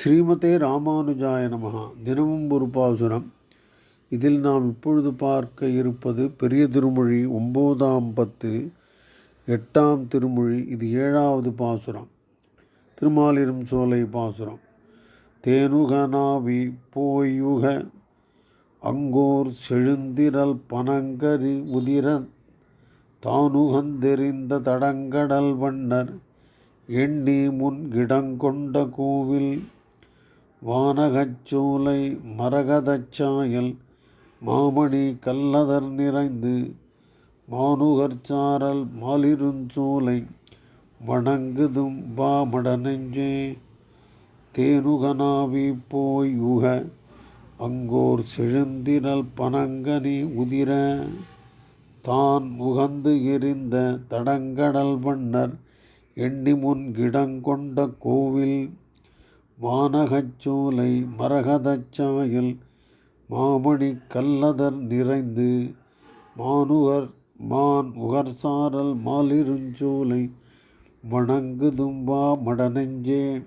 ஸ்ரீமதே ராமானுஜாய நமகா தினமும் ஒரு பாசுரம். இதில் நாம் இப்பொழுது பார்க்க இருப்பது பெரிய திருமொழி ஒம்போதாம் பத்து எட்டாம் திருமொழி இது ஏழாவது பாசுரம். திருமாலிரும் சோலை பாசுரம். தேனுகனாவி போயுக அங்கோர் செழுந்திரல் பனங்கரி உதிர தானுகந்தெறிந்த தடங்கடல் வண்ணர் எண்ணி முன் கிடங்கொண்ட கோவில் வானகச்சோலை மரகதச்சாயல் மாமணி கல்லதர் நிறைந்து மானுகர்ச்சாரல் மாலிருஞ்சோலை வணங்குதும் வாமட நெஞ்சே தேனுகனாவி போய் உக அங்கோர் செழுந்திரல் பனங்கனி உதிர தான் உகந்து எரிந்த தடங்கடல் வண்ணர் எண்ணி முன் கிடங்கொண்ட கோவில் வானகச்சோலை மரகதச்சாயல் மாமணி கல்லதர் நிறைந்து மானுகர் மான் உகர்சாரல் மாலிருஞ்சோலை வணங்குதும்பா மடநெஞ்சே.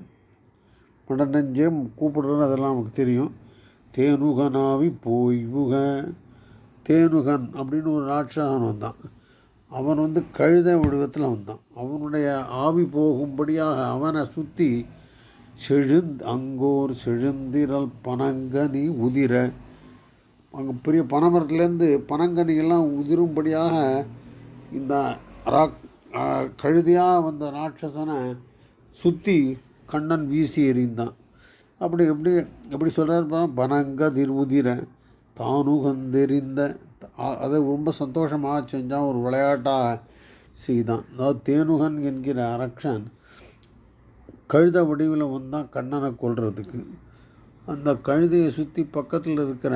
மடநெஞ்சே கூப்பிடுறது அதெல்லாம் நமக்கு தெரியும். தேனுகனாவி போய் உக தேனுகன் அப்படின்னு ஒரு ராட்சசன் வந்தான். அவன் வந்து கழுத வடிவத்தில் வந்தான். அவனுடைய ஆவி போகும்படியாக அவனை சுற்றி செழுந் அங்கோர் செழுந்திரல் பனங்கனி உதிர. அங்கே பெரிய பனைமரத்துலேருந்து பனங்கனியெல்லாம் உதிரும்படியாக இந்த ரா கழுதியாக வந்த ராட்சசனை சுற்றி கண்ணன் வீசி எறிந்தான். அப்படி எப்படி எப்படி சொல்கிறார் பனங்க உதிர தானுகந்தெறிந்த அதை ரொம்ப சந்தோஷமாக செஞ்சான் ஒரு விளையாட்டாக செய்தான். அதாவது தேனுகன் என்கிற அரக்ஷன் கழுத வடிவில் வந்தான் கண்ணனை கொள்றதுக்கு அந்த கழுதையை சுற்றி பக்கத்தில் இருக்கிற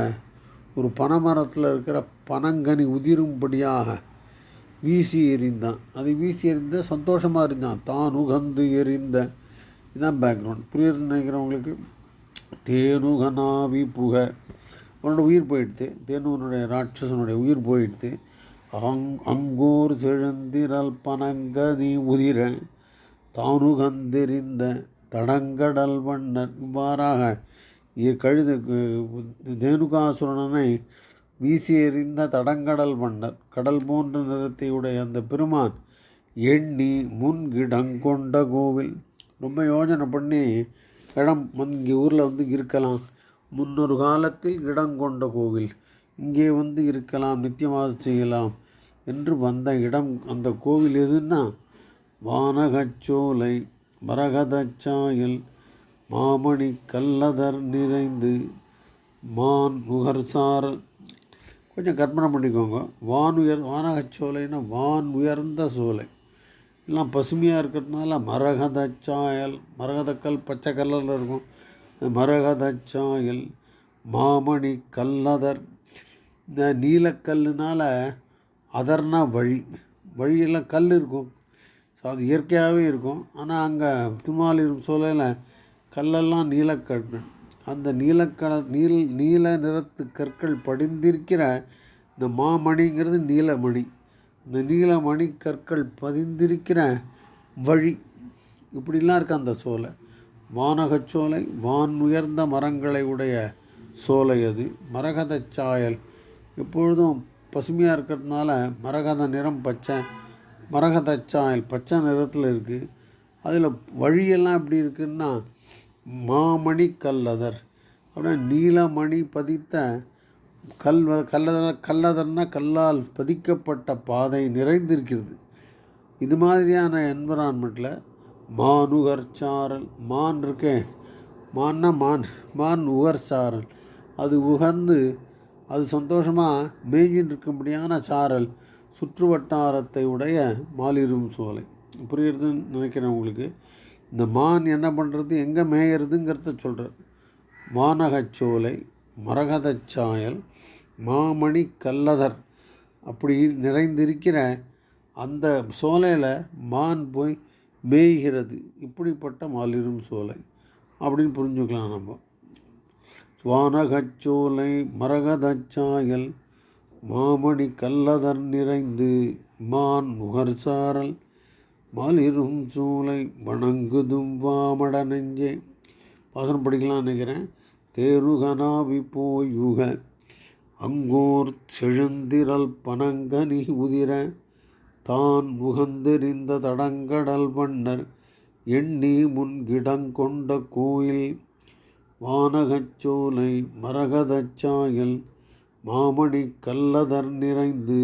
ஒரு பனைமரத்தில் இருக்கிற பனங்கனி உதிரும்படியாக வீசி எறிந்தான். அதை வீசி எறிந்த சந்தோஷமாக இருந்தான். தான் உகந்து எறிந்த. இதுதான் பேக்ரவுண்ட் புரியுதுன்னு நினைக்கிறவங்களுக்கு தேனுகனாவி புக. அவனோட உயிர் போயிடுது தேனுவனுடைய ராட்சசனுடைய உயிர் போயிடுது அங் அங்கோர் செழுந்திரல் பனங்கனி உதிர. தானுகந்தெறிந்த தடங்கடல் வண்ணன் இவ்வாறாக கழுத தேனுகாசுரனை வீசி எறிந்த தடங்கடல் மன்னர் கடல் போன்ற நிறத்தையுடைய அந்த பெருமான் எண்ணி முன் கிடங்கொண்ட கோவில். ரொம்ப யோஜனை பண்ணி இடம் இங்கே ஊரில் வந்து இருக்கலாம். முன்னொரு காலத்தில் இடங்கொண்ட கோவில். இங்கே வந்து இருக்கலாம் நித்தியமாக செய்யலாம் என்று வந்த இடம் அந்த கோவில் எதுன்னா வானகச்சோலை மரகதச்சாயல் மாமணி கல்லதர் நிறைந்து மான் நுகர்சாரல் கொஞ்சம் கற்பனை பண்ணிக்கோங்க. வான் உயர் வானகச்சோலைன்னா வான் உயர்ந்த சோலை. எல்லாம் பசுமையாக இருக்கிறதுனால மரகதச்சாயல் மரகதக்கல் பச்சை கலரில் இருக்கும். மரகதச்சாயல் மாமணி கல்லதர் இந்த நீலக்கல்லுனால் அதர்னா வழி. வழியெல்லாம் கல் இருக்கும். ஸோ அது இயற்கையாகவே இருக்கும். ஆனால் அங்கே திருமாலிரும் சோலையில் கல்லெல்லாம் நீலக்கல் அந்த நீலக்கட நீல் நீல நிறத்து கற்கள் படிந்திருக்கிற இந்த மாமணிங்கிறது நீலமணி. இந்த நீலமணி கற்கள் பதிந்திருக்கிற வழி. இப்படிலாம் இருக்குது அந்த சோலை. வானகச்சோலை வான் உயர்ந்த மரங்களை உடைய சோலை அது. மரகத சாயல். எப்பொழுதும் பசுமையாக இருக்கிறதுனால மரகத நிறம் பச்சை. மரகத சாயல் பச்சை நிறத்தில் இருக்குது அதில் வழியெல்லாம் எப்படி இருக்குன்னா மாமணி கல்லதர். அப்படின்னா நீலமணி பதித்த கல் கல்லதர் கல்லதர்னா கல்லால் பதிக்கப்பட்ட பாதை நிறைந்திருக்கிறது. இது மாதிரியான என்விரான்மெண்ட்டில் மான் சாரல் மான் இருக்கே. மான்னா மான் மான் உகர்ச்சாரல் அது உகந்து அது சந்தோஷமாக மேய்ஞ்சின்னு இருக்கும்படியான சாரல். சுற்று வட்டாரத்தை உடைய மாலிரும் சோலை. புரியுறதுன்னு நினைக்கிறேன் உங்களுக்கு. இந்த மான் என்ன பண்ணுறது எங்கே மேயறதுங்கிறத சொல்கிறார் மானகச்சோலை மரகதச்சாயல் மாமணி கல்லதர் அப்படி நிறைந்திருக்கிற அந்த சோலையில் மான் போய் மேய்கிறது. இப்படிப்பட்ட மாலிரும் சோலை. அப்படின்னு புரிஞ்சுக்கலாம் நம்ம. வானகச்சோலை மரகதச்சாயல் மாமணி கல்லதன் நிறைந்து மான் முகர்சாரல் மலிரும் சூளை வணங்குதும் வாமட நெஞ்சே. வாசனம் படிக்கலாம்னு நினைக்கிறேன். தேருகனாவி போயுக அங்கோர் செழுந்திரல் பனங்கனி உதிர தான் முகந்தெறிந்த தடங்கடல் வண்ணர் எண்ணி முன்கிடங்கொண்ட கோயில் வானகச்சோலை மரகதச்சாயல் மாமணி கல்லதர் நிறைந்து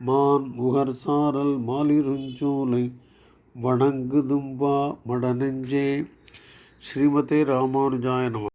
மான் முகர் சாரல் மாலிருஞ்சோலை வணங்குதும்பா மடநெஞ்சே. ஸ்ரீமதே ராமானுஜாய நம.